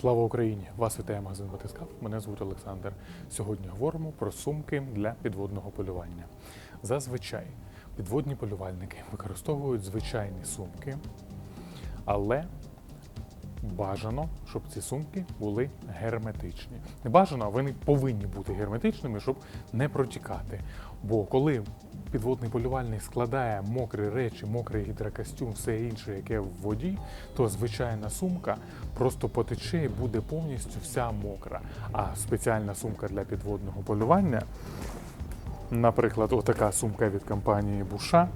Слава Україні! Вас вітає магазин Батискав. Мене звуть Олександр. Сьогодні говоримо про сумки для підводного полювання. Зазвичай підводні полювальники використовують звичайні сумки, але бажано, щоб ці сумки були герметичні. Не бажано, вони повинні бути герметичними, щоб не протікати. Бо коли підводний полювальник складає мокрі речі, мокрий гідрокостюм, все інше, яке в воді, то звичайна сумка просто потече і буде повністю вся мокра. А спеціальна сумка для підводного полювання, наприклад, отака сумка від компанії Буша.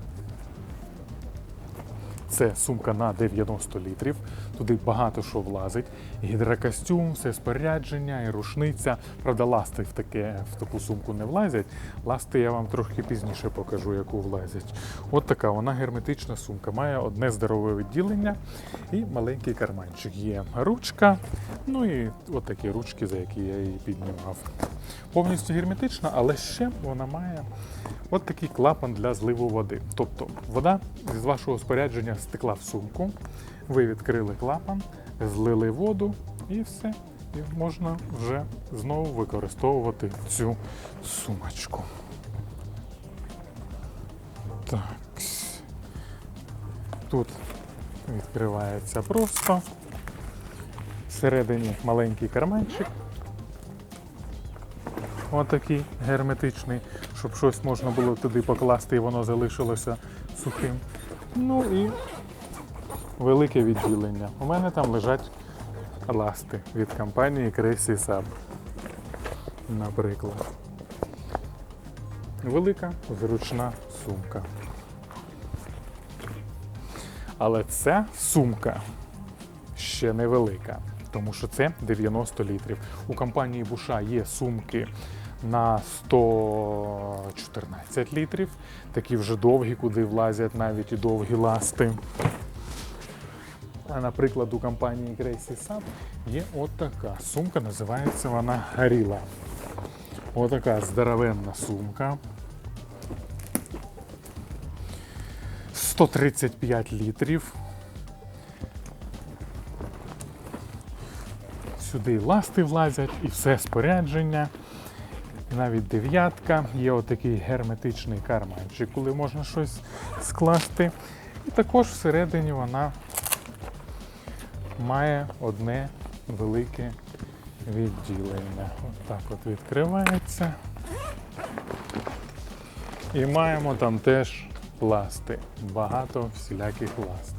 Це сумка на 90 літрів. Туди багато що влазить. Гідрокостюм, все спорядження і рушниця. Правда, ласти в, таке, в таку сумку не влазять. Ласти я вам трошки пізніше покажу, яку влазять. От така вона герметична сумка. Має одне здорове відділення і маленький карманчик. Є ручка, ну і от такі ручки, за які я її піднімав. Повністю герметична, але ще вона має От такий клапан для зливу води. Тобто вода з вашого спорядження стекла в сумку, ви відкрили клапан, злили воду і все. І можна вже знову використовувати цю сумочку. Так. Тут відкривається просто. Всередині маленький карманчик. Отакий герметичний, щоб щось можна було туди покласти і воно залишилося сухим. Ну і велике відділення. У мене там лежать ласти від компанії Crazy Sub. Наприклад. Велика зручна сумка. Але ця сумка ще невелика, тому що це 90 літрів. У компанії Буша є сумки на 114 літрів, такі вже довгі, куди влазять навіть і довгі ласти. А наприклад, у компанії Crazy Sub є от сумка, називається вона Гаріла. Отака здоровенна сумка. 135 літрів. Сюди ласти влазять, і все спорядження. І навіть дев'ятка, є отакий герметичний карманчик, коли можна щось скласти. І також всередині вона має одне велике відділення. Отак от відкривається. І маємо там теж ласти. Багато всіляких ласт.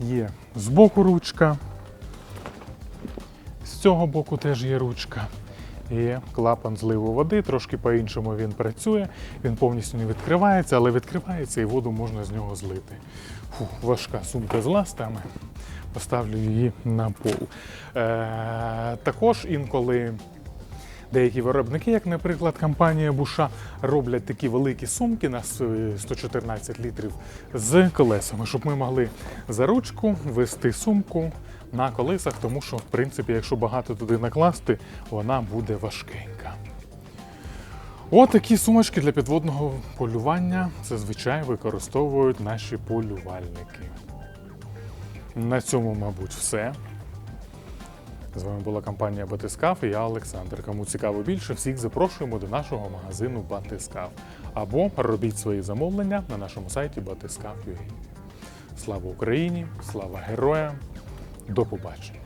Є збоку ручка. З цього боку теж є ручка. Є клапан зливу води, трошки по-іншому він працює. Він повністю не відкривається, але відкривається і воду можна з нього злити. Фу, важка сумка з ластами. Поставлю її на пол. Е, також інколи деякі виробники, як, наприклад, компанія Буша, роблять такі великі сумки на 114 літрів з колесами, щоб ми могли за ручку вести сумку на колесах, тому що, в принципі, якщо багато туди накласти, вона буде важкенька. От такі сумочки для підводного полювання зазвичай використовують наші полювальники. На цьому, мабуть, все. З вами була компанія Батискаф і я Олександр. Кому цікаво більше, всіх запрошуємо до нашого магазину Батискаф. Або робіть свої замовлення на нашому сайті Батискаф.ua. Слава Україні! Слава героям! До побачення!